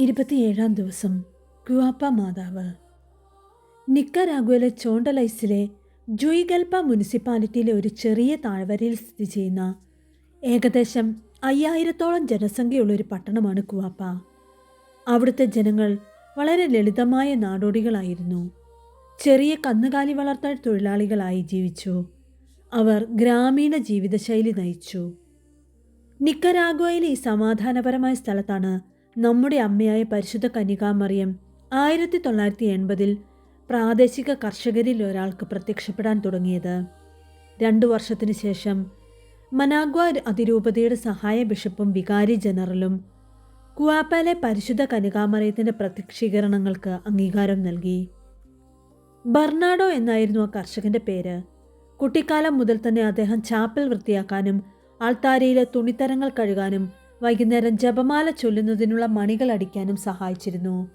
ഇരുപത്തിയേഴാം ദിവസം ഗുവാപ്പ മാതാവ്. നിക്കരാഗുവയിലെ ചോണ്ടലൈസിലെ ജുയിഗൽപ മുനിസിപ്പാലിറ്റിയിലെ ഒരു ചെറിയ താഴ്വരയിൽ സ്ഥിതി ചെയ്യുന്ന ഏകദേശം അയ്യായിരത്തോളം ജനസംഖ്യയുള്ള ഒരു പട്ടണമാണ് കുവാപ്പ അവിടുത്തെ ജനങ്ങൾ വളരെ ലളിതമായ നാടോടികളായിരുന്നു. ചെറിയ കന്നുകാലി വളർത്തൽ തൊഴിലാളികളായി ജീവിച്ചു. അവർ ഗ്രാമീണ ജീവിതശൈലി നയിച്ചു. നിക്കരാഗ്വയിലെ ഈ സമാധാനപരമായ സ്ഥലത്താണ് നമ്മുടെ അമ്മയായ പരിശുദ്ധ കനികാമറിയം ആയിരത്തി തൊള്ളായിരത്തി എൺപതിൽ പ്രാദേശിക കർഷകരിൽ ഒരാൾക്ക് പ്രത്യക്ഷപ്പെടാൻ തുടങ്ങിയത്. രണ്ടു വർഷത്തിനു ശേഷം മനാഗ്വ അതിരൂപതയുടെ സഹായ ബിഷപ്പും വികാരി ജനറലും കുവാപ്പാലെ പരിശുദ്ധ കനികാമറയത്തിന്റെ പ്രത്യക്ഷീകരണങ്ങൾക്ക് അംഗീകാരം നൽകി. ബർണാഡോ എന്നായിരുന്നു ആ കർഷകന്റെ പേര്. കുട്ടിക്കാലം മുതൽ തന്നെ അദ്ദേഹം ചാപ്പൽ വൃത്തിയാക്കാനും ആൾത്താരയിലെ തുണിത്തരങ്ങൾ കഴുകാനും വൈകുന്നേരം ജപമാല ചൊല്ലുന്നതിനുള്ള മണികൾ അടിക്കാനും സഹായിച്ചിരുന്നു.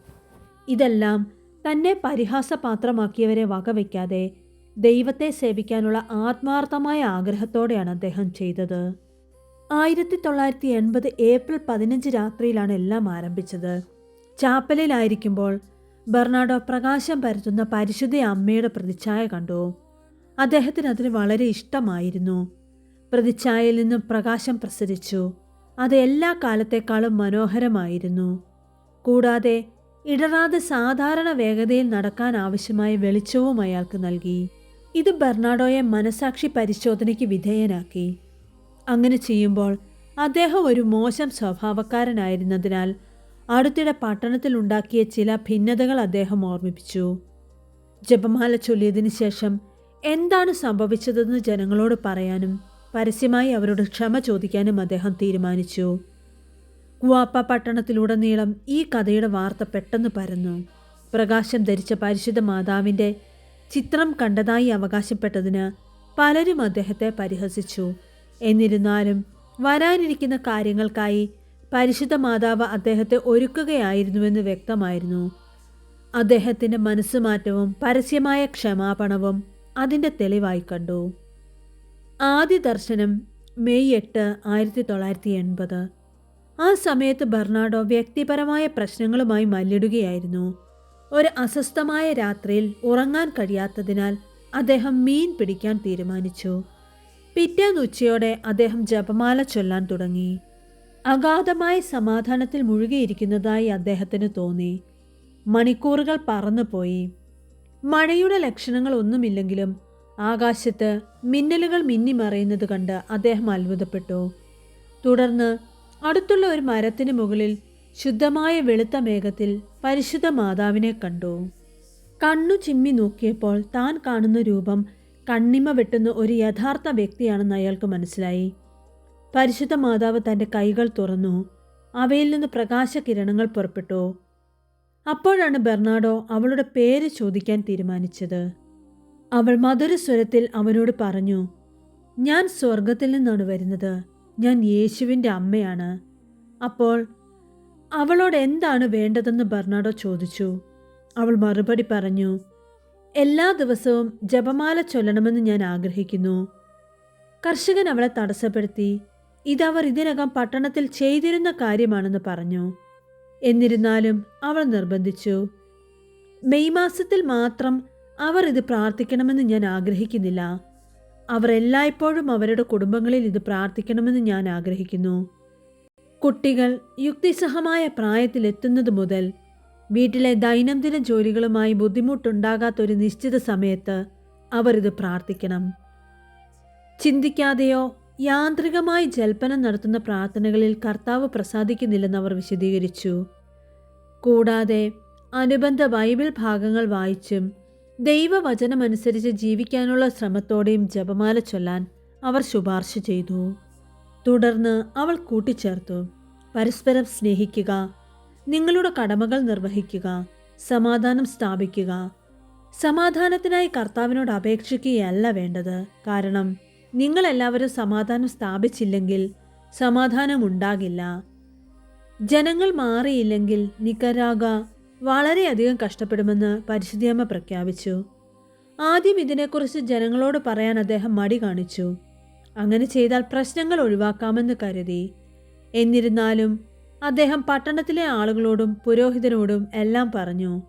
ഇതെല്ലാം തന്നെ പരിഹാസപാത്രമാക്കിയവരെ വകവയ്ക്കാതെ ദൈവത്തെ സേവിക്കാനുള്ള ആത്മാർത്ഥമായ ആഗ്രഹത്തോടെയാണ് അദ്ദേഹം ചെയ്തത്. ആയിരത്തി തൊള്ളായിരത്തി എൺപത് ഏപ്രിൽ പതിനഞ്ച് രാത്രിയിലാണ് എല്ലാം ആരംഭിച്ചത്. ചാപ്പലിലായിരിക്കുമ്പോൾ ബെർണാഡോ പ്രകാശം പരത്തുന്ന പരിശുദ്ധ അമ്മയുടെ പ്രതിച്ഛായ കണ്ടു. അദ്ദേഹത്തിന് അതിന് വളരെ ഇഷ്ടമായിരുന്നു. പ്രതിച്ഛായയിൽ നിന്നും പ്രകാശം പ്രസരിച്ചു. അത് എല്ലാ കാലത്തേക്കാളും മനോഹരമായിരുന്നു. കൂടാതെ ഇടറാതെ സാധാരണ വേഗതയിൽ നടക്കാൻ ആവശ്യമായ വെളിച്ചവും അയാൾക്ക് നൽകി. ഇത് ബെർണാഡോയെ മനസാക്ഷി പരിശോധനയ്ക്ക് വിധേയനാക്കി. അങ്ങനെ ചെയ്യുമ്പോൾ അദ്ദേഹം ഒരു മോശം സ്വഭാവക്കാരനായിരുന്നതിനാൽ അടുത്തിടെ പട്ടണത്തിൽ ഉണ്ടാക്കിയ ചില ഭിന്നതകൾ അദ്ദേഹം ഓർമ്മിപ്പിച്ചു. ജപമാല ചൊല്ലിയതിനു ശേഷം എന്താണ് സംഭവിച്ചതെന്ന് ജനങ്ങളോട് പറയാനും പരസ്യമായി അവരോട് ക്ഷമ ചോദിക്കാനും അദ്ദേഹം തീരുമാനിച്ചു. കുവാപ്പ പട്ടണത്തിലുടനീളം ഈ കഥയുടെ വാർത്ത പെട്ടെന്ന് പരന്നു. പ്രകാശം ധരിച്ച പരിശുദ്ധ മാതാവിന്റെ ചിത്രം കണ്ടതായി അവകാശപ്പെട്ടതിന് പലരും അദ്ദേഹത്തെ പരിഹസിച്ചു. എന്നിരുന്നാലും വരാനിരിക്കുന്ന കാര്യങ്ങൾക്കായി പരിശുദ്ധ മാതാവ് അദ്ദേഹത്തെ ഒരുക്കുകയായിരുന്നുവെന്ന് വ്യക്തമായിരുന്നു. അദ്ദേഹത്തിന്റെ മനസ്സുമാറ്റവും പരസ്യമായ ക്ഷമാപണവും അതിന്റെ തെളിവായി കണ്ടു. ആദ്യ ദർശനം മെയ് എട്ട് ആയിരത്തി തൊള്ളായിരത്തി എൺപത്. ആ സമയത്ത് ബെർണാഡോ വ്യക്തിപരമായ പ്രശ്നങ്ങളുമായി മല്ലിടുകയായിരുന്നു. ഒരു അസ്വസ്ഥമായ രാത്രിയിൽ ഉറങ്ങാൻ കഴിയാത്തതിനാൽ അദ്ദേഹം മീൻ പിടിക്കാൻ തീരുമാനിച്ചു. പിറ്റേന്ന് ഉച്ചയോടെ അദ്ദേഹം ജപമാല ചൊല്ലാൻ തുടങ്ങി. അഗാധമായ സമാധാനത്തിൽ മുഴുകിയിരിക്കുന്നതായി അദ്ദേഹത്തിന് തോന്നി. മണിക്കൂറുകൾ പറന്നുപോയി. മഴയുടെ ലക്ഷണങ്ങൾ ഒന്നുമില്ലെങ്കിലും ആകാശത്ത് മിന്നലുകൾ മിന്നിമറയുന്നത് കണ്ട് അദ്ദേഹം അത്ഭുതപ്പെട്ടു. തുടർന്ന് അടുത്തുള്ള ഒരു മരത്തിന് മുകളിൽ ശുദ്ധമായ വെളുത്ത മേഘത്തിൽ പരിശുദ്ധ മാതാവിനെ കണ്ടു. കണ്ണു ചിമ്മി നോക്കിയപ്പോൾ താൻ കാണുന്ന രൂപം കണ്ണിമ വെട്ടുന്ന ഒരു യഥാർത്ഥ വ്യക്തിയാണെന്ന് അയാൾക്ക് മനസ്സിലായി. പരിശുദ്ധ മാതാവ് തന്റെ കൈകൾ തുറന്നു അവയിൽ നിന്ന് പ്രകാശകിരണങ്ങൾ പുറപ്പെട്ടു. അപ്പോഴാണ് ബെർണാഡോ അവളുടെ പേര് ചോദിക്കാൻ തീരുമാനിച്ചത്. അവൾ മധുരസ്വരത്തിൽ അവനോട് പറഞ്ഞു ഞാൻ സ്വർഗത്തിൽ നിന്നാണ് വരുന്നത്. ഞാൻ യേശുവിന്റെ അമ്മയാണ്. അപ്പോൾ അവളോട് എന്താണ് വേണ്ടതെന്ന് ബെർണാഡോ ചോദിച്ചു. അവൾ മറുപടി പറഞ്ഞു എല്ലാ ദിവസവും ജപമാല ചൊല്ലണമെന്ന് ഞാൻ ആഗ്രഹിക്കുന്നു. കർഷകൻ അവളെ തടസ്സപ്പെടുത്തി ഇതവർ ഇതിനകം പട്ടണത്തിൽ ചെയ്തിരുന്ന കാര്യമാണെന്ന് പറഞ്ഞു. എന്നിരുന്നാലും അവൾ നിർബന്ധിച്ചു. മെയ് മാസത്തിൽ മാത്രം അവർ ഇത് പ്രാർത്ഥിക്കണമെന്ന് ഞാൻ ആഗ്രഹിക്കുന്നില്ല. അവർ എല്ലായ്പ്പോഴും അവരുടെ കുടുംബങ്ങളിൽ ഇത് പ്രാർത്ഥിക്കണമെന്ന് ഞാൻ ആഗ്രഹിക്കുന്നു. കുട്ടികൾ യുക്തിസഹമായ പ്രായത്തിലെത്തുന്നത് മുതൽ വീട്ടിലെ ദൈനംദിന ജോലികളുമായി ബുദ്ധിമുട്ടുണ്ടാകാത്ത ഒരു നിശ്ചിത സമയത്ത് അവർ ഇത് പ്രാർത്ഥിക്കണം. ചിന്തിക്കാതെയോ യാന്ത്രികമായി ജൽപ്പനം നടത്തുന്ന പ്രാർത്ഥനകളിൽ കർത്താവ് പ്രസാദിക്കുന്നില്ലെന്ന് അവർ വിശദീകരിച്ചു. കൂടാതെ അനുബന്ധ ബൈബിൾ ഭാഗങ്ങൾ വായിച്ചും ദൈവവചനമനുസരിച്ച് ജീവിക്കാനുള്ള ശ്രമത്തോടെയും ജപമാല ചൊല്ലാൻ അവർ ശുപാർശ ചെയ്തു. തുടർന്ന് അവൾ കൂട്ടിച്ചേർത്തു. പരസ്പരം സ്നേഹിക്കുക നിങ്ങളുടെ കടമകൾ നിർവഹിക്കുക സമാധാനം സ്ഥാപിക്കുക. സമാധാനത്തിനായി കർത്താവിനോട് അപേക്ഷിക്കുകയല്ല വേണ്ടത്. കാരണം നിങ്ങളെല്ലാവരും സമാധാനം സ്ഥാപിച്ചില്ലെങ്കിൽ സമാധാനമുണ്ടാകില്ല ജനങ്ങൾ മാറിയില്ലെങ്കിൽ നിക്കരാഗ വളരെയധികം കഷ്ടപ്പെടുമെന്ന് പരിശുദ്ധിയമ്മ പ്രഖ്യാപിച്ചു. ആദ്യം ഇതിനെക്കുറിച്ച് ജനങ്ങളോട് പറയാൻ അദ്ദേഹം മടി കാണിച്ചു. അങ്ങനെ ചെയ്താൽ പ്രശ്നങ്ങൾ ഒഴിവാക്കാമെന്ന് കരുതി. എന്നിരുന്നാലും അദ്ദേഹം പട്ടണത്തിലെ ആളുകളോടും പുരോഹിതനോടും എല്ലാം പറഞ്ഞു.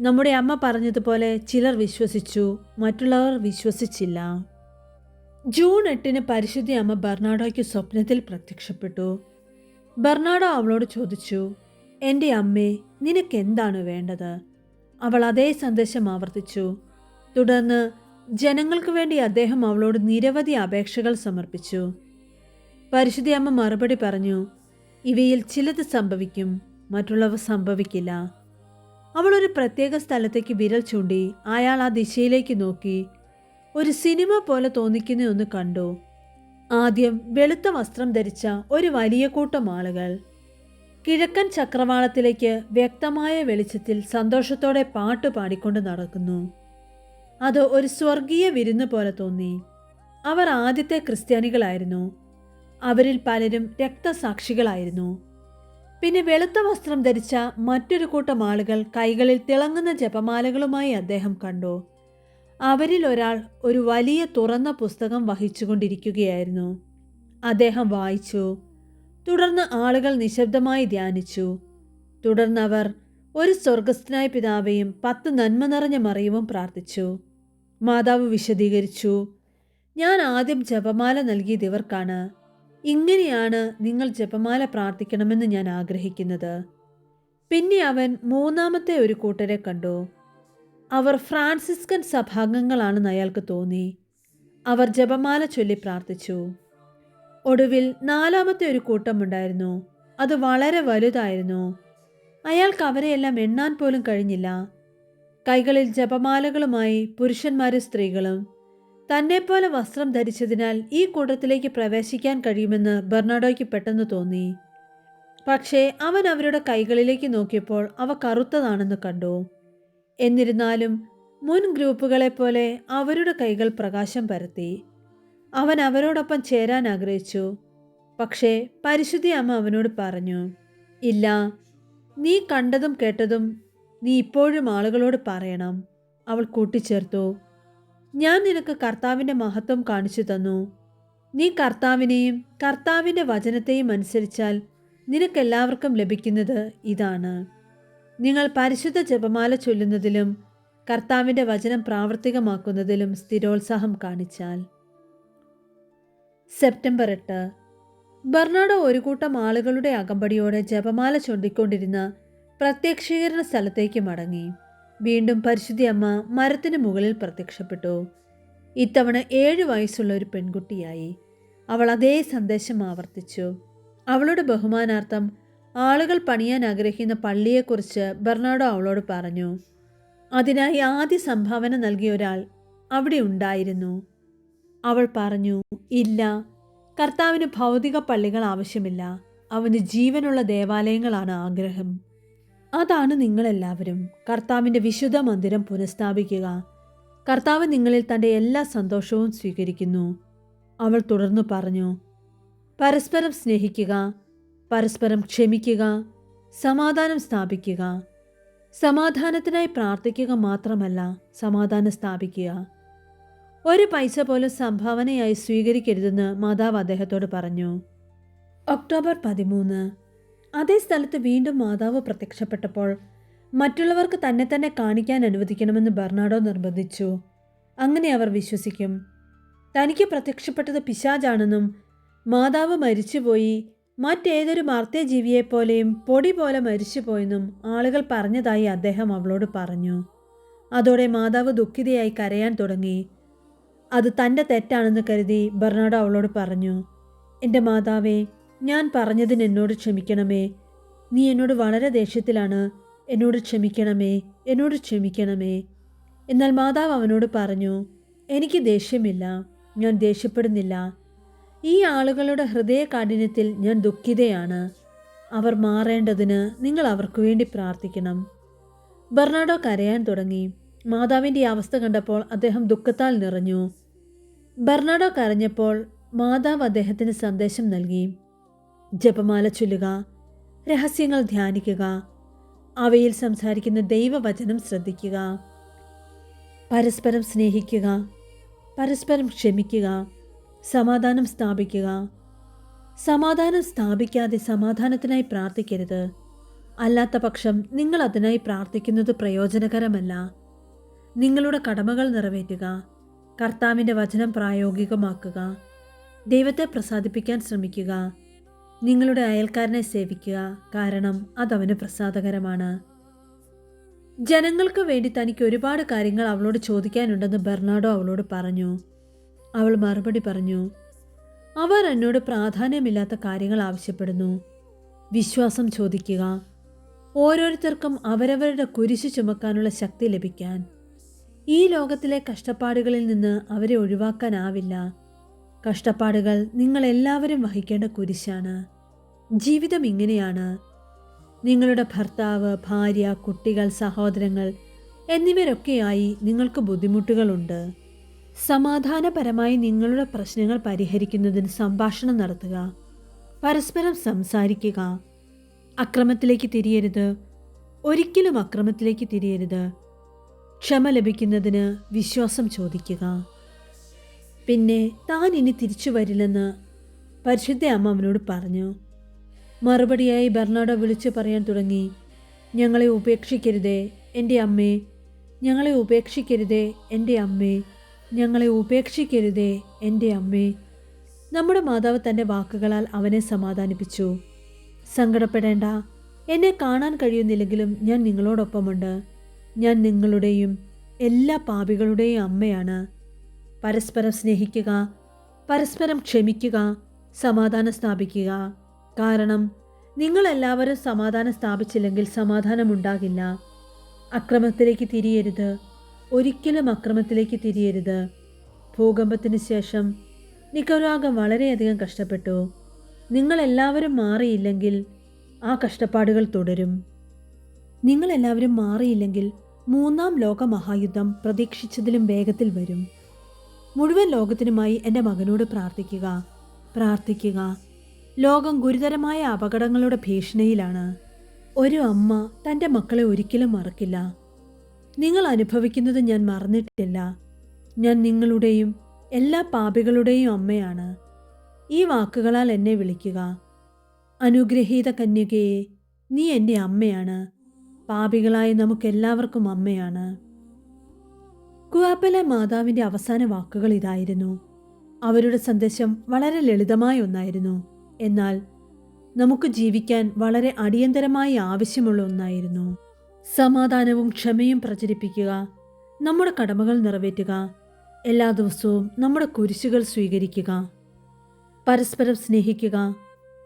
നമ്മുടെ അമ്മ പറഞ്ഞതുപോലെ ചിലർ വിശ്വസിച്ചു മറ്റുള്ളവർ വിശ്വസിച്ചില്ല. ജൂൺ എട്ടിന് പരിശുദ്ധി അമ്മ ബർണാഡോയ്ക്ക് സ്വപ്നത്തിൽ പ്രത്യക്ഷപ്പെട്ടു. ബർണാഡോ അവളോട് ചോദിച്ചു എന്റെ അമ്മേ നിനക്ക് എന്താണ് വേണ്ടത്? അവൾ അതേ സന്ദേശം ആവർത്തിച്ചു. തുടർന്ന് ജനങ്ങൾക്ക് വേണ്ടി അദ്ദേഹം അവളോട് നിരവധി അപേക്ഷകൾ സമർപ്പിച്ചു. പരിശുദ്ധി അമ്മ മറുപടി പറഞ്ഞു ഇവയിൽ ചിലത് സംഭവിക്കും മറ്റുള്ളവ സംഭവിക്കില്ല. അവൾ ഒരു പ്രത്യേക സ്ഥലത്തേക്ക് വിരൽ ചൂണ്ടി അയാൾ ആ ദിശയിലേക്ക് നോക്കി. ഒരു സിനിമ പോലെ തോന്നിക്കുന്ന ഒന്ന് കണ്ടു. ആദ്യം വെളുത്ത വസ്ത്രം ധരിച്ച ഒരു വലിയ കൂട്ടം ആളുകൾ. കിഴക്കൻ ചക്രവാളത്തിലേക്ക് വ്യക്തമായ വെളിച്ചത്തിൽ സന്തോഷത്തോടെ പാട്ട് പാടിക്കൊണ്ട് നടക്കുന്നു. അത് ഒരു സ്വർഗീയ വിരുന്ന് പോലെ തോന്നി. അവർ ആദ്യത്തെ ക്രിസ്ത്യാനികളായിരുന്നു. അവരിൽ പലരും രക്തസാക്ഷികളായിരുന്നു. പിന്നെ വെളുത്ത വസ്ത്രം ധരിച്ച മറ്റൊരു കൂട്ടം ആളുകൾ കൈകളിൽ തിളങ്ങുന്ന ജപമാലകളുമായി അദ്ദേഹം കണ്ടു. അവരിൽ ഒരാൾ ഒരു വലിയ തുറന്ന പുസ്തകം വഹിച്ചുകൊണ്ടിരിക്കുകയായിരുന്നു. അദ്ദേഹം വായിച്ചു. തുടർന്ന് ആളുകൾ നിശബ്ദമായി ധ്യാനിച്ചു. തുടർന്ന് അവർ ഒരു സ്വർഗസ്ഥനായ പിതാവെയും പത്ത് നന്മ നിറഞ്ഞ മറിയവും പ്രാർത്ഥിച്ചു. മാതാവ് വിശദീകരിച്ചു ഞാൻ ആദ്യം ജപമാല നൽകിയത് ഇവർക്കാണ് ഇങ്ങനെയാണ് നിങ്ങൾ ജപമാല പ്രാർത്ഥിക്കണമെന്ന് ഞാൻ ആഗ്രഹിക്കുന്നത് പിന്നെ അവൻ മൂന്നാമത്തെ ഒരു കൂട്ടരെ കണ്ടു. അവർ ഫ്രാൻസിസ്കൻ സഭാംഗങ്ങളാണെന്ന് അയാൾക്ക് തോന്നി. അവർ ജപമാല ചൊല്ലി പ്രാർത്ഥിച്ചു. ഒടുവിൽ നാലാമത്തെ ഒരു കൂട്ടമുണ്ടായിരുന്നു. അത് വളരെ വലുതായിരുന്നു. അയാൾക്ക് അവരെയെല്ലാം എണ്ണാൻ പോലും കഴിഞ്ഞില്ല. കൈകളിൽ ജപമാലകളുമായി പുരുഷന്മാരും സ്ത്രീകളും. തന്നെപ്പോലെ വസ്ത്രം ധരിച്ചതിനാൽ ഈ കൂട്ടത്തിലേക്ക് പ്രവേശിക്കാൻ കഴിയുമെന്ന് ബെർണാഡോയ്ക്ക് പെട്ടെന്ന് തോന്നി. പക്ഷേ അവൻ അവരുടെ കൈകളിലേക്ക് നോക്കിയപ്പോൾ അവ കറുത്തതാണെന്ന് കണ്ടു. എന്നിരുന്നാലും മുൻ ഗ്രൂപ്പുകളെപ്പോലെ അവരുടെ കൈകൾ പ്രകാശം പരത്തി. അവൻ അവരോടൊപ്പം ചേരാൻ ആഗ്രഹിച്ചു. പക്ഷേ പരിശുദ്ധി അമ്മ അവനോട് പറഞ്ഞു ഇല്ല നീ കണ്ടതും കേട്ടതും നീ ഇപ്പോഴും ആളുകളോട് പറയണം. അവൾ കൂട്ടിച്ചേർത്തു. ഞാൻ നിനക്ക് കർത്താവിന്റെ മഹത്വം കാണിച്ചു തന്നു. നീ കർത്താവിനെയും കർത്താവിന്റെ വചനത്തെയും അനുസരിച്ചാൽ നിനക്കെല്ലാവർക്കും ലഭിക്കുന്നത് ഇതാണ്. നിങ്ങൾ പരിശുദ്ധ ജപമാല ചൊല്ലുന്നതിലും കർത്താവിന്റെ വചനം പ്രാവർത്തികമാക്കുന്നതിലും സ്ഥിരോത്സാഹം കാണിച്ചാൽ. സെപ്റ്റംബർ എട്ട്. ബർണാഡോ ഒരു കൂട്ടം ആളുകളുടെ അകമ്പടിയോടെ ജപമാല ചൊല്ലിക്കൊണ്ടിരുന്ന പ്രത്യക്ഷീകരണ സ്ഥലത്തേക്ക് മടങ്ങി. വീണ്ടും പരിശുദ്ധി അമ്മ മരത്തിന് മുകളിൽ പ്രത്യക്ഷപ്പെട്ടു. ഇത്തവണ ഏഴ് വയസ്സുള്ള ഒരു പെൺകുട്ടിയായി. അവൾ അതേ സന്ദേശം ആവർത്തിച്ചു. അവളുടെ ബഹുമാനാർത്ഥം ആളുകൾ പണിയാൻ ആഗ്രഹിക്കുന്ന പള്ളിയെക്കുറിച്ച് ബെർണാഡോ അവളോട് പറഞ്ഞു. അതിനായി ആദ്യ സംഭാവന നൽകിയ ഒരാൾ അവിടെ ഉണ്ടായിരുന്നു. അവൾ പറഞ്ഞു ഇല്ല കർത്താവിന് ഭൗതിക പള്ളികൾ ആവശ്യമില്ല. അവന് ജീവനുള്ള ദേവാലയങ്ങളാണ് ആഗ്രഹം. അതാണ് നിങ്ങളെല്ലാവരും. കർത്താവിന്റെ വിശുദ്ധ മന്ദിരം പുനഃസ്ഥാപിക്കുക. കർത്താവ് നിങ്ങളിൽ തന്റെ എല്ലാ സന്തോഷവും സ്വീകരിക്കുന്നു. അവൾ തുടർന്നു പറഞ്ഞു പരസ്പരം സ്നേഹിക്കുക പരസ്പരം ക്ഷമിക്കുക സമാധാനം സ്ഥാപിക്കുക. സമാധാനത്തിനായി പ്രാർത്ഥിക്കുക മാത്രമല്ല സമാധാനം സ്ഥാപിക്കുക. ഒരു പൈസ പോലും സംഭാവനയായി സ്വീകരിക്കരുതെന്ന് മാതാവ് അദ്ദേഹത്തോട് പറഞ്ഞു. ഒക്ടോബർ പതിമൂന്ന്. അതേ സ്ഥലത്ത് വീണ്ടും മാതാവ് പ്രത്യക്ഷപ്പെട്ടപ്പോൾ മറ്റുള്ളവർക്ക് തന്നെ തന്നെ കാണിക്കാൻ അനുവദിക്കണമെന്ന് ബെർണാഡോ നിർബന്ധിച്ചു. അങ്ങനെ അവർ വിശ്വസിക്കും. തനിക്ക് പ്രത്യക്ഷപ്പെട്ടത് പിശാജാണെന്നും മാതാവ് മരിച്ചുപോയി മറ്റേതൊരു മർത്യജീവിയെപ്പോലെയും പൊടി പോലെ മരിച്ചുപോയെന്നും ആളുകൾ പറഞ്ഞതായി അദ്ദേഹം അവളോട് പറഞ്ഞു. അതോടെ മാതാവ് ദുഃഖിതയായി കരയാൻ തുടങ്ങി. അത് തന്റെ തെറ്റാണെന്ന് കരുതി ബെർണാഡോ അവളോട് പറഞ്ഞു എന്റെ മാതാവേ ഞാൻ പറഞ്ഞതിന് എന്നോട് ക്ഷമിക്കണമേ. നീ എന്നോട് വളരെ ദേഷ്യത്തിലാണ്. എന്നോട് ക്ഷമിക്കണമേ എന്നോട് ക്ഷമിക്കണമേ. എന്നാൽ മാതാവ് അവനോട് പറഞ്ഞു എനിക്ക് ദേഷ്യമില്ല ഞാൻ ദേഷ്യപ്പെടുന്നില്ല. ഈ ആളുകളുടെ ഹൃദയ കാഠിന്യത്തിൽ ഞാൻ ദുഃഖിതയാണ്. അവർ മാറേണ്ടതിന് നിങ്ങൾ അവർക്ക് വേണ്ടി പ്രാർത്ഥിക്കണം. ബെർണാഡോ കരയാൻ തുടങ്ങി. മാതാവിന്റെ അവസ്ഥ കണ്ടപ്പോൾ അദ്ദേഹം ദുഃഖത്താൽ നിറഞ്ഞു. ബെർണാഡോ കരഞ്ഞപ്പോൾ മാതാവ് അദ്ദേഹത്തിന് സന്ദേശം നൽകി. ജപമാല ചൊല്ലുക രഹസ്യങ്ങൾ ധ്യാനിക്കുക അവയിൽ സംസാരിക്കുന്ന ദൈവവചനം ശ്രദ്ധിക്കുക പരസ്പരം സ്നേഹിക്കുക പരസ്പരം ക്ഷമിക്കുക സമാധാനം സ്ഥാപിക്കുക. സമാധാനം സ്ഥാപിക്കാതെ സമാധാനത്തിനായി പ്രാർത്ഥിക്കരുത്. അല്ലാത്ത പക്ഷം നിങ്ങൾ അതിനായി പ്രാർത്ഥിക്കുന്നത് പ്രയോജനകരമല്ല. നിങ്ങളുടെ കടമകൾ നിറവേറ്റുക. കർത്താവിന്റെ വചനം പ്രായോഗികമാക്കുക. ദൈവത്തെ പ്രസാദിപ്പിക്കാൻ ശ്രമിക്കുക. നിങ്ങളുടെ അയൽക്കാരനെ സേവിക്കുക. കാരണം അതവന് പ്രസാദകരമാണ്. ജനങ്ങൾക്ക് വേണ്ടി തനിക്ക് ഒരുപാട് കാര്യങ്ങൾ അവളോട് ചോദിക്കാനുണ്ടെന്ന് ബെർണാഡോ അവളോട് പറഞ്ഞു. അവൾ മറുപടി പറഞ്ഞു അവർ എന്നോട് പ്രാധാന്യമില്ലാത്ത കാര്യങ്ങൾ ആവശ്യപ്പെടുന്നു. വിശ്വാസം ചോദിക്കുക. ഓരോരുത്തർക്കും അവരവരുടെ കുരിശു ചുമക്കാനുള്ള ശക്തി ലഭിക്കാൻ. ഈ ലോകത്തിലെ കഷ്ടപ്പാടുകളിൽ നിന്ന് അവരെ ഒഴിവാക്കാനാവില്ല. കഷ്ടപ്പാടുകൾ നിങ്ങളെല്ലാവരും വഹിക്കേണ്ട കുരിശാണ്. ജീവിതം ഇങ്ങനെയാണ്. നിങ്ങളുടെ ഭർത്താവ് ഭാര്യ കുട്ടികൾ സഹോദരങ്ങൾ എന്നിവരൊക്കെയായി നിങ്ങൾക്ക് ബുദ്ധിമുട്ടുകളുണ്ട്. സമാധാനപരമായി നിങ്ങളുടെ പ്രശ്നങ്ങൾ പരിഹരിക്കുന്നതിന് സംഭാഷണം നടത്തുക. പരസ്പരം സംസാരിക്കുക. അക്രമത്തിലേക്ക് തിരിയരുത്. ഒരിക്കലും അക്രമത്തിലേക്ക് തിരിയരുത്. ക്ഷമ ലഭിക്കുന്നതിന് വിശ്വാസം ചോദിക്കുക. പിന്നെ താൻ ഇനി തിരിച്ചു വരില്ലെന്ന് പരിശുദ്ധ അമ്മ അവനോട് പറഞ്ഞു. മറുപടിയായി ബെർണാഡോ വിളിച്ചു പറയാൻ തുടങ്ങി ഞങ്ങളെ ഉപേക്ഷിക്കരുതേ എന്റെ അമ്മേ ഞങ്ങളെ ഉപേക്ഷിക്കരുതേ എന്റെ അമ്മേ ഞങ്ങളെ ഉപേക്ഷിക്കരുതേ എന്റെ അമ്മേ. നമ്മുടെ മാതാവ് തന്റെ വാക്കുകളാൽ അവനെ സമാധാനിപ്പിച്ചു. സങ്കടപ്പെടേണ്ട എന്നെ കാണാൻ കഴിയുന്നില്ലെങ്കിലും ഞാൻ നിങ്ങളോടൊപ്പമുണ്ട്. ഞാൻ നിങ്ങളുടെയും എല്ലാ പാപികളുടെയും അമ്മയാണ്. പരസ്പരം സ്നേഹിക്കുക പരസ്പരം ക്ഷമിക്കുക സമാധാനം സ്ഥാപിക്കുക. കാരണം നിങ്ങളെല്ലാവരും സമാധാനം സ്ഥാപിച്ചില്ലെങ്കിൽ സമാധാനമുണ്ടാകില്ല. അക്രമത്തിലേക്ക് തിരിയരുത്. ഒരിക്കലും അക്രമത്തിലേക്ക് തിരിയരുത്. ഭൂകമ്പത്തിന് ശേഷം നിക്കൊരാകം വളരെയധികം കഷ്ടപ്പെട്ടു. നിങ്ങളെല്ലാവരും മാറിയില്ലെങ്കിൽ ആ കഷ്ടപ്പാടുകൾ തുടരും. നിങ്ങളെല്ലാവരും മാറിയില്ലെങ്കിൽ മൂന്നാം ലോക മഹായുദ്ധം പ്രതീക്ഷിച്ചതിലും വേഗത്തിൽ വരും. മുഴുവൻ ലോകത്തിനുമായി എന്റെ മകനോട് പ്രാർത്ഥിക്കുക. പ്രാർത്ഥിക്കുക. ലോകം ഗുരുതരമായ അപകടങ്ങളുടെ ഭീഷണിയിലാണ്. ഒരു അമ്മ തന്റെ മക്കളെ ഒരിക്കലും മറക്കില്ല. നിങ്ങൾ അനുഭവിക്കുന്നത് ഞാൻ മറന്നിട്ടില്ല. ഞാൻ നിങ്ങളുടെയും എല്ലാ പാപികളുടെയും അമ്മയാണ്. ഈ വാക്കുകളാൽ എന്നെ വിളിക്കുക. അനുഗ്രഹീത കന്യകയെ നീ എന്റെ അമ്മയാണ്. പാപികളായ നമുക്കെല്ലാവർക്കും അമ്മയാണ്. കുവാപ്പലെ മാതാവിന്റെ അവസാന വാക്കുകൾ ഇതായിരുന്നു. അവരുടെ സന്ദേശം വളരെ ലളിതമായ ഒന്നായിരുന്നു. എന്നാൽ നമുക്ക് ജീവിക്കാൻ വളരെ അടിയന്തരമായി ആവശ്യമുള്ള ഒന്നായിരുന്നു. സമാധാനവും ക്ഷമയും പ്രചരിപ്പിക്കുക നമ്മുടെ കടമകൾ നിറവേറ്റുക എല്ലാ ദിവസവും നമ്മുടെ കുരിശുകൾ സ്വീകരിക്കുക പരസ്പരം സ്നേഹിക്കുക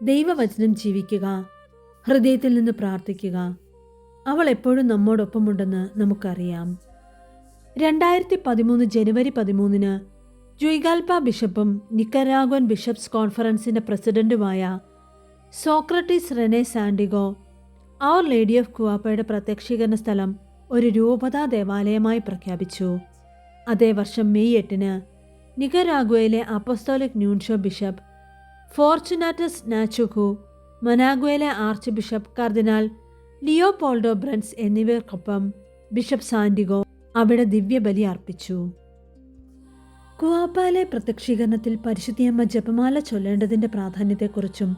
ദൈവവചനം ജീവിക്കുക ഹൃദയത്തിൽ നിന്ന് പ്രാർത്ഥിക്കുക അവൾ എപ്പോഴും നമ്മോടൊപ്പമുണ്ടെന്ന് നമുക്കറിയാം. രണ്ടായിരത്തി പതിമൂന്ന് ജനുവരി പതിമൂന്നിന് ജുയ്ഗാൽപ ബിഷപ്പും നിക്കരാഗോൻ ബിഷപ്സ് കോൺഫറൻസിന്റെ പ്രസിഡന്റുമായ Socrates Rene Sandigo our lady of കുവാപ്പയുടെ പ്രത്യക്ഷീകരണ സ്ഥലം ഒരു രൂപതാ ദേവാലയമായി പ്രഖ്യാപിച്ചു. അതേ വർഷം മെയ് എട്ടിന് നിക്കരാഗുവയിലെ apostolic nuncio bishop Fortunatus Nwachukwu മനാഗുവയിലെ archbishop കർദിനാൾ ലിയോപോൾഡോ ബ്രൻസ് എന്നിവർക്കൊപ്പം ബിഷപ്പ് സാൻഡിഗോ അവിടെ ദിവ്യബലി അർപ്പിച്ചു. കുവാപ്പാലെ പ്രത്യക്ഷീകരണത്തിൽ പരിശുദ്ധിയമ്മ ജപമാല ചൊല്ലേണ്ടതിന്റെ പ്രാധാന്യത്തെക്കുറിച്ചും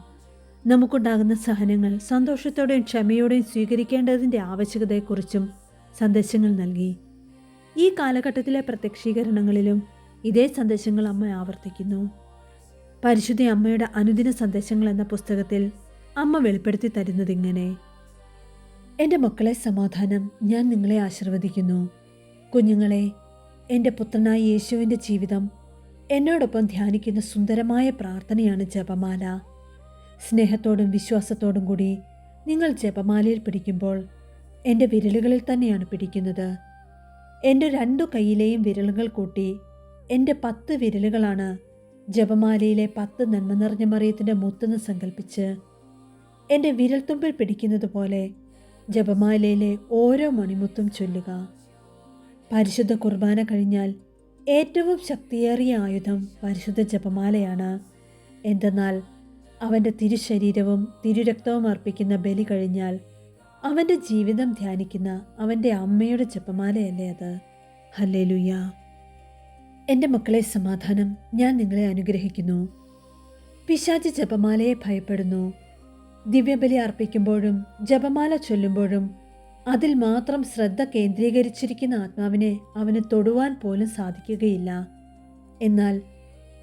നമുക്കുണ്ടാകുന്ന സഹനങ്ങൾ സന്തോഷത്തോടെയും ക്ഷമയോടെയും സ്വീകരിക്കേണ്ടതിന്റെ ആവശ്യകതയെക്കുറിച്ചും സന്ദേശങ്ങൾ നൽകി. ഈ കാലഘട്ടത്തിലെ പ്രത്യക്ഷീകരണങ്ങളിലും ഇതേ സന്ദേശങ്ങൾ അമ്മ ആവർത്തിക്കുന്നു. പരിശുദ്ധി അമ്മയുടെ അനുദിന സന്ദേശങ്ങൾ എന്ന പുസ്തകത്തിൽ അമ്മ വെളിപ്പെടുത്തി തരുന്നതിങ്ങനെ എന്റെ മക്കളെ സമാധാനം ഞാൻ നിങ്ങളെ ആശീർവദിക്കുന്നു. കുഞ്ഞുങ്ങളെ എന്റെ പുത്രനായ യേശുവിന്റെ ജീവിതം എന്നോടൊപ്പം ധ്യാനിക്കുന്ന സുന്ദരമായ പ്രാർത്ഥനയാണ് ജപമാല. സ്നേഹത്തോടും വിശ്വാസത്തോടും കൂടി നിങ്ങൾ ജപമാലയിൽ പിടിക്കുമ്പോൾ എന്റെ വിരലുകളിൽ തന്നെയാണ് പിടിക്കുന്നത്. എന്റെ രണ്ടു കൈയിലെയും വിരലുകൾ കൂട്ടി എന്റെ പത്ത് വിരലുകളാണ് ജപമാലയിലെ പത്ത് നന്മ നിറഞ്ഞ മറിയത്തിന്റെ മുത്തെന്ന് സങ്കല്പിച്ച് എന്റെ വിരൽത്തുമ്പിൽ പിടിക്കുന്നത് പോലെ ജപമാലയിലെ ഓരോ മണിമുത്തും ചൊല്ലുക. പരിശുദ്ധ കുർബാന കഴിഞ്ഞാൽ ഏറ്റവും ശക്തിയേറിയ ആയുധം പരിശുദ്ധ ജപമാലയാണ്. എന്തെന്നാൽ അവന്റെ തിരുശരീരവും തിരുരക്തവും അർപ്പിക്കുന്ന ബലി കഴിഞ്ഞാൽ അവന്റെ ജീവിതം ധ്യാനിക്കുന്ന അവന്റെ അമ്മയുടെ ജപമാലയല്ലേ അത്. ഹല്ലേലൂയ. എന്റെ മക്കളെ സമാധാനം ഞാൻ നിങ്ങളെ അനുഗ്രഹിക്കുന്നു. പിശാചി ജപമാലയെ ഭയപ്പെടുന്നു. ദിവ്യബലി അർപ്പിക്കുമ്പോഴും ജപമാല ചൊല്ലുമ്പോഴും അതിൽ മാത്രം ശ്രദ്ധ കേന്ദ്രീകരിച്ചിരിക്കുന്ന ആത്മാവിനെ അവന് തൊടുവാൻ പോലും സാധിക്കുകയില്ല. എന്നാൽ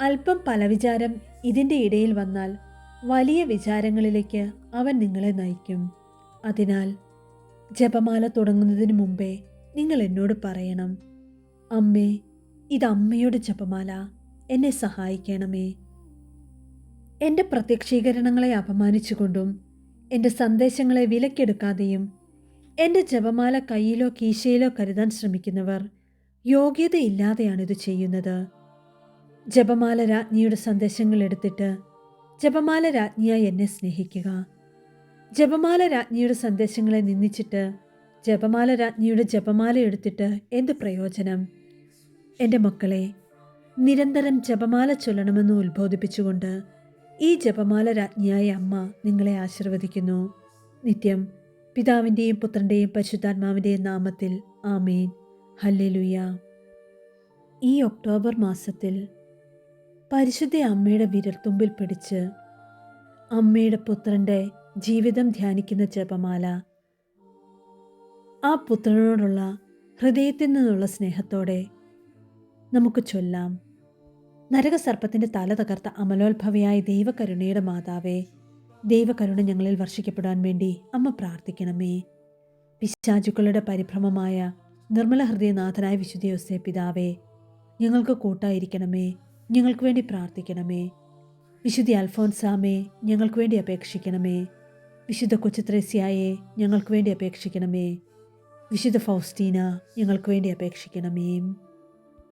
അല്പം പലവിചാരം ഇതിന്റെ ഇടയിൽ വന്നാൽ വലിയ വിചാരങ്ങളിലേക്ക് അവൻ നിങ്ങളെ നയിക്കും. അതിനാൽ ജപമാല തുടങ്ങുന്നതിന് മുമ്പേ നിങ്ങൾ എന്നോട് പറയണം അമ്മേ ഇത് അമ്മയുടെ ജപമാല എന്നെ സഹായിക്കണമേ എന്റെ പ്രത്യക്ഷീകരണങ്ങളെ അപമാനിച്ചുകൊണ്ടും എന്റെ സന്ദേശങ്ങളെ വിലക്കെടുക്കാതെയും എന്റെ ജപമാല കയ്യിലോ കീശയിലോ കരുതാൻ ശ്രമിക്കുന്നവർ യോഗ്യതയില്ലാതെയാണിത് ചെയ്യുന്നത്. ജപമാല രാജ്ഞിയുടെ സന്ദേശങ്ങൾ എടുത്തിട്ട് ജപമാല രാജ്ഞിയായി എന്നെ സ്നേഹിക്കുക. ജപമാല രാജ്ഞിയുടെ സന്ദേശങ്ങളെ നിന്ദിച്ചിട്ട് ജപമാല രാജ്ഞിയുടെ ജപമാല എടുത്തിട്ട് എന്ത് പ്രയോജനം? എന്റെ മക്കളെ നിരന്തരം ജപമാല ചൊല്ലണമെന്ന് ഉത്ബോധിപ്പിച്ചുകൊണ്ട് ഈ ജപമാല രാജ്ഞിയായ അമ്മ നിങ്ങളെ ആശീർവദിക്കുന്നു. നിത്യം പിതാവിന്റെയും പുത്രന്റെയും പരിശുദ്ധാത്മാവിന്റെയും നാമത്തിൽ ആമേൻ. ഹല്ലേലൂയ. ഈ ഒക്ടോബർ മാസത്തിൽ പരിശുദ്ധ അമ്മയുടെ വിരൽത്തുമ്പിൽ പിടിച്ച് അമ്മയുടെ പുത്രന്റെ ജീവിതം ധ്യാനിക്കുന്ന ജപമാല ആ പുത്രനോടുള്ള ഹൃദയത്തിൽ നിന്നുള്ള സ്നേഹത്തോടെ നമുക്ക് ചൊല്ലാം. നരകസർപ്പത്തിന്റെ തല തകർത്ത അമലോത്ഭവയായ ദൈവകരുണയുടെ മാതാവേ ദൈവകരുണ ഞങ്ങളിൽ വർഷിക്കപ്പെടാൻ വേണ്ടി അമ്മ പ്രാർത്ഥിക്കണമേ. പിശാചുക്കളുടെ പരിഭ്രമമായ നിർമ്മല ഹൃദയനാഥനായ വിശുദ്ധ പിതാവേ ഞങ്ങൾക്ക് കൂട്ടായിരിക്കണമേ ഞങ്ങൾക്ക് വേണ്ടി പ്രാർത്ഥിക്കണമേ. വിശുദ്ധി അൽഫോൻസാമേ ഞങ്ങൾക്ക് വേണ്ടി അപേക്ഷിക്കണമേ. വിശുദ്ധ കൊച്ചുത്രേസ്യായെ ഞങ്ങൾക്ക് വേണ്ടി അപേക്ഷിക്കണമേ. വിശുദ്ധ ഫൗസ്റ്റീന ഞങ്ങൾക്ക് വേണ്ടി അപേക്ഷിക്കണമേ.